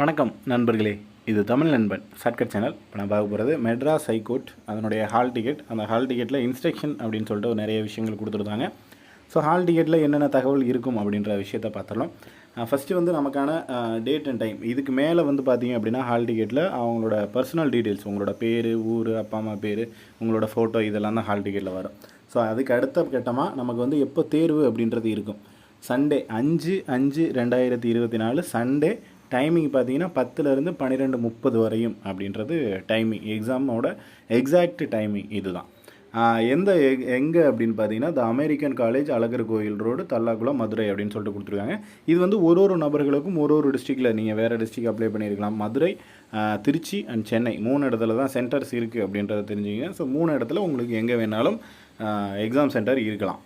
வணக்கம் நண்பர்களே. இது தமிழ் நண்பன் ஷார்ட்கட் சேனல். இப்போ நான் பார்க்க போகிறது மெட்ராஸ் ஹைகோர்ட் அதனுடைய ஹால் டிக்கெட் அந்த ஹால் டிக்கெட்டில் இன்ஸ்ட்ரக்ஷன் அப்படின்னு சொல்லிட்டு ஒரு நிறைய விஷயங்கள் கொடுத்துருந்தாங்க. ஸோ ஹால் டிக்கெட்டில் என்னென்ன தகவல் இருக்கும் அப்படின்ற விஷயத்தை பார்த்துடலாம். ஃபஸ்ட்டு வந்து நமக்கான டேட் அண்ட் டைம் இதுக்கு மேலே வந்து பார்த்தீங்க அப்படின்னா ஹால் டிக்கெட்டில் அவங்களோட பர்சனல் டீட்டெயில்ஸ் உங்களோட பேர் ஊர் அப்பா அம்மா பேர் உங்களோட ஃபோட்டோ இதெல்லாம் தான் ஹால் டிக்கெட்டில் வரும். ஸோ அதுக்கு அடுத்த கட்டமாக நமக்கு வந்து எப்போ தேர்வு அப்படின்றது இருக்கும். சண்டே அஞ்சு அஞ்சு ரெண்டாயிரத்தி இருபத்தி நாலு சண்டே டைமிங் பார்த்தீங்கன்னா பத்துலேருந்து பன்னிரெண்டு முப்பது வரையும் அப்படின்றது டைமிங் எக்ஸாமோட எக்ஸாக்ட் டைமிங் இதுதான். எந்த எங்கே அப்படின்னு பார்த்தீங்கன்னா த அமெரிக்கன் காலேஜ் அழகர் கோயில் ரோடு தல்லாக்குளம் மதுரை அப்படின்னு சொல்லிட்டு கொடுத்துருக்காங்க. இது வந்து ஒரு ஒரு நபர்களுக்கும் ஒரு ஒரு டிஸ்ட்ரிக்டில் நீங்கள் வேறு டிஸ்ட்ரிக் அப்ளை பண்ணியிருக்கலாம். மதுரை திருச்சி அண்ட் சென்னை மூணு இடத்துல தான் சென்டர்ஸ் இருக்குது அப்படின்றத தெரிஞ்சுங்க ஸோ மூணு இடத்துல உங்களுக்கு எங்கே வேணாலும் எக்ஸாம் சென்டர் இருக்கலாம்.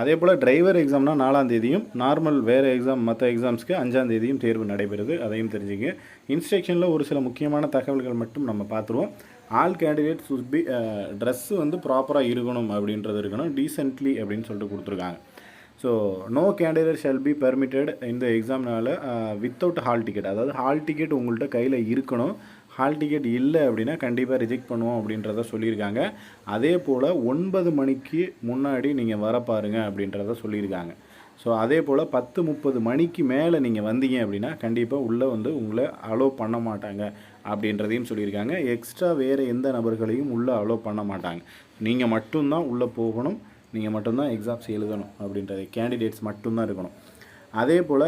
அதே போல் டிரைவர் எக்ஸாம்னா நாலாம் தேதியும் நார்மல் வேறு எக்ஸாம் மற்ற எக்ஸாம்ஸ்க்கு அஞ்சாம் தேதியும் தேர்வு நடைபெறுது. அதையும் தெரிஞ்சுங்க. இன்ஸ்ட்ரக்ஷனில் ஒரு சில முக்கியமான தகவல்கள் மட்டும் நம்ம பார்த்துருவோம். All candidate should be dress வந்து ப்ராப்பராக இருக்கணும் அப்படின்றது இருக்கணும். டீசென்ட்லி அப்படின்னு சொல்லிட்டு கொடுத்துருக்காங்க. So no candidate shall be permitted இந்த எக்ஸாம்னால வித்தவுட் ஹால் டிக்கெட் அதாவது ஹால் டிக்கெட் உங்கள்கிட்ட கையில் இருக்கணும். ஹால் டிக்கெட் இல்லை அப்படின்னா கண்டிப்பாக ரிஜெக்ட் பண்ணுவோம் அப்படின்றத சொல்லியிருக்காங்க. அதே போல் ஒன்பது மணிக்கு முன்னாடி நீங்கள் வர பாருங்க அப்படின்றத சொல்லியிருக்காங்க. ஸோ அதே போல் பத்து முப்பது மணிக்கு மேலே நீங்கள் வந்தீங்க அப்படின்னா கண்டிப்பாக உள்ளே வந்து உங்களை அலோவ் பண்ண மாட்டாங்க அப்படின்றதையும் சொல்லியிருக்காங்க. எக்ஸ்ட்ரா வேறு எந்த நபர்களையும் உள்ளே அலோவ் பண்ண மாட்டாங்க. நீங்கள் மட்டும்தான் உள்ளே போகணும். நீங்கள் மட்டும்தான் எக்ஸாம்ஸ் எழுதணும் அப்படின்றது. கேண்டிடேட்ஸ் மட்டும்தான் இருக்கணும். அதே போல்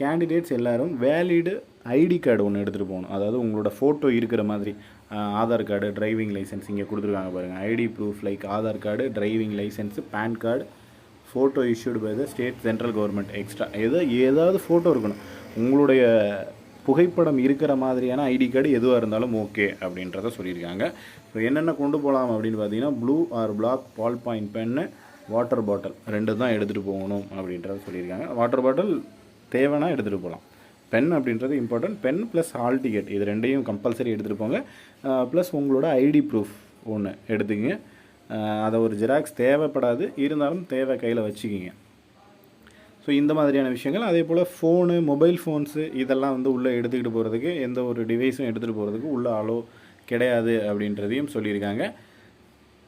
கேண்டிடேட்ஸ் எல்லாரும் வேலிடு ஐடி கார்டு ஒன்று எடுத்துகிட்டு போகணும். அதாவது உங்களோட ஃபோட்டோ இருக்கிற மாதிரி ஆதார் கார்டு டிரைவிங் லைசன்ஸ் இங்கே கொடுத்துருக்காங்க பாருங்கள் ID proof like Aadhaar card driving licence PAN card photo issued by the state central government extra ஏதோ ஏதாவது ஃபோட்டோ இருக்கணும். உங்களுடைய புகைப்படம் இருக்கிற மாதிரியான ஐடி கார்டு எதுவாக இருந்தாலும் ஓகே அப்படின்றத சொல்லியிருக்காங்க. ஸோ என்னென்ன கொண்டு போகலாம் அப்படின்னு பார்த்தீங்கன்னா blue or black ball point pen water bottle ரெண்டு தான் எடுத்துகிட்டு போகணும் அப்படின்றத சொல்லியிருக்காங்க. வாட்டர் பாட்டில் தேவைன்னா எடுத்துகிட்டு போகலாம். பென் அப்படின்றது important pen plus hall ticket இது ரெண்டையும் கம்பல்சரி எடுத்துகிட்டு போங்க. ப்ளஸ் உங்களோட ஐடி ப்ரூஃப் ஒன்று எடுத்துக்கிங்க. அதை ஒரு ஜெராக்ஸ் தேவைப்படாது. இருந்தாலும் தேவை கையில் வச்சுக்கிங்க. ஸோ இந்த மாதிரியான விஷயங்கள். அதே போல் ஃபோனு மொபைல் ஃபோன்ஸு இதெல்லாம் வந்து உள்ளே எடுத்துக்கிட்டு போகிறதுக்கு எந்த ஒரு டிவைஸும் எடுத்துகிட்டு போகிறதுக்கு உள்ள அலோ கிடையாது அப்படின்றதையும் சொல்லியிருக்காங்க.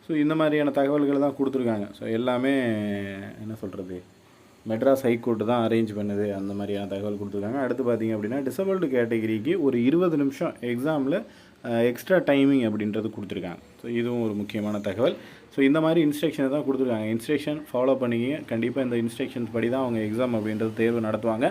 ஸோ இந்த மாதிரியான தகவல்கள் தான் கொடுத்துருக்காங்க. ஸோ எல்லாமே என்ன சொல்கிறது மெட்ராஸ் ஹைகோர்ட் தான் அரேஞ்ச் பண்ணுது. அந்த மாதிரியான தகவல் கொடுத்துருக்காங்க. அடுத்து பார்த்தீங்க அப்படின்னா டிசபிள்டு கேட்டகிரிக்கு ஒரு இருபது நிமிஷம் எக்ஸாமில் எக்ஸ்ட்ரா டைமிங் அப்படின்றது கொடுத்துருக்காங்க. ஸோ இதுவும் ஒரு முக்கியமான தகவல். ஸோ இந்த மாதிரி இன்ஸ்ட்ரக்ஷனை தான் கொடுத்துருக்காங்க. இன்ஸ்ட்ரக்ஷன் ஃபாலோ பண்ணிக்கிங்க. கண்டிப்பாக இந்த இன்ஸ்ட்ரக்ஷன்ஸ் படி தான் அவங்க எக்ஸாம் அப்படின்றது தேர்வு நடத்துவாங்க.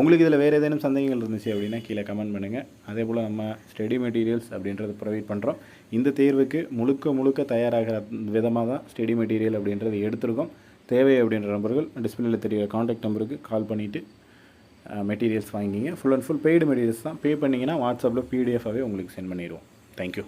உங்களுக்கு இதில் வேறு ஏதேனும் சந்தேகங்கள் இருந்துச்சு அப்படின்னா கீழே கமெண்ட் பண்ணுங்கள் அதே போல் நம்ம ஸ்டடி மெட்டீரியல்ஸ் அப்படின்றது ப்ரொவைட் பண்ணுறோம் இந்த தேர்வுக்கு முழுக்க முழுக்க தயாராகிற விதமாக தான் ஸ்டடி மெட்டீரியல் அப்படின்றது எடுத்திருக்கோம். தேவை அப்படின்ற நம்பர்கள் டிஸ்பிளேல தெரியுற காண்டாக்ட் நம்பருக்கு கால் பண்ணிவிட்டு மெட்டீரியல்ஸ் வாங்கிங்க. Full and full paid materials தான். பே பண்ணிங்கன்னா வாட்ஸ்அப்பில் பிடிஎஃபாகவே உங்களுக்கு சென்ட் பண்ணிடுவோம். தேங்க்யூ